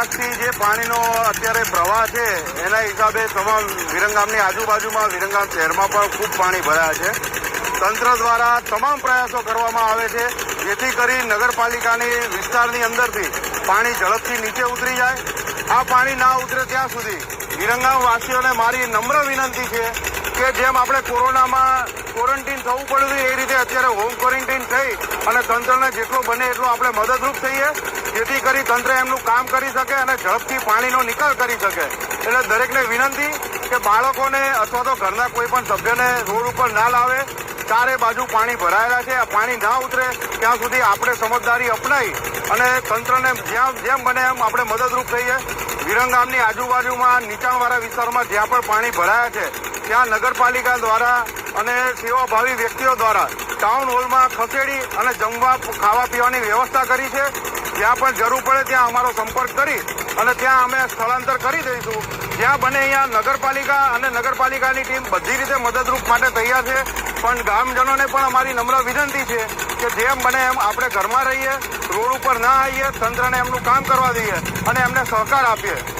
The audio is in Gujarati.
કલાકથી જે પાણીનો અત્યારે પ્રવાહ છે, એના હિસાબે તમામ વિરંગામની આજુબાજુમાં વિરંગામ શહેરમાં પણ ખૂબ પાણી ભરાયા છે. તંત્ર દ્વારા તમામ પ્રયાસો કરવામાં આવે છે, જેથી કરી નગરપાલિકાની વિસ્તારની અંદરથી પાણી ઝડપથી નીચે ઉતરી જાય. આ પાણી ના ઉતરે ત્યાં સુધી વિરંગામ વાસીઓને મારી નમ્ર વિનંતી છે કે જેમ આપણે કોરોનામાં ક્વોરન્ટીન થવું પડ્યું એ રીતે અત્યારે હોમ ક્વોરન્ટીન થઈ અને તંત્રને જેટલો બને એટલો આપણે મદદરૂપ થઈએ, જેથી કરી તંત્ર એમનું કામ કરી શકે અને ઝડપથી પાણીનો નિકાલ કરી શકે. એટલે દરેકને વિનંતી કે બાળકોને અથવા તો ઘરના કોઈ પણ સભ્યને રોડ ઉપર ના લાવે, ચારે બાજુ પાણી ભરાયેલા છે, આ પાણી ના ઉતરે, ત્યાં સુધી આપણે સમજદારી અપનાવી અને તંત્રને જ્યાં જેમ બને એમ આપણે મદદરૂપ થઈએ. વિરંગામની આજુબાજુમાં નીચાણવાળા વિસ્તારોમાં જ્યાં પણ પાણી ભરાયા છે ત્યાં નગરપાલિકા દ્વારા અને સેવાભાવી વ્યક્તિઓ દ્વારા ટાઉન હોલમાં ખસેડી અને જમવા, ખાવા પીવાની વ્યવસ્થા કરી છે. જ્યાં પણ જરૂર પડે ત્યાં અમારો સંપર્ક કરી અને ત્યાં અમે સ્થળાંતર કરી દઈશું. જ્યાં બને અહીંયા નગરપાલિકા અને નગરપાલિકાની ટીમ બધી રીતે મદદરૂપ માટે તૈયાર છે. પણ ગામજનોને પણ અમારી નમ્ર વિનંતી છે કે જેમ બને એમ આપણે ઘરમાં રહીએ, રોડ ઉપર ના આવીએ, તંત્રને એમનું કામ કરવા દઈએ અને એમને સહકાર આપીએ.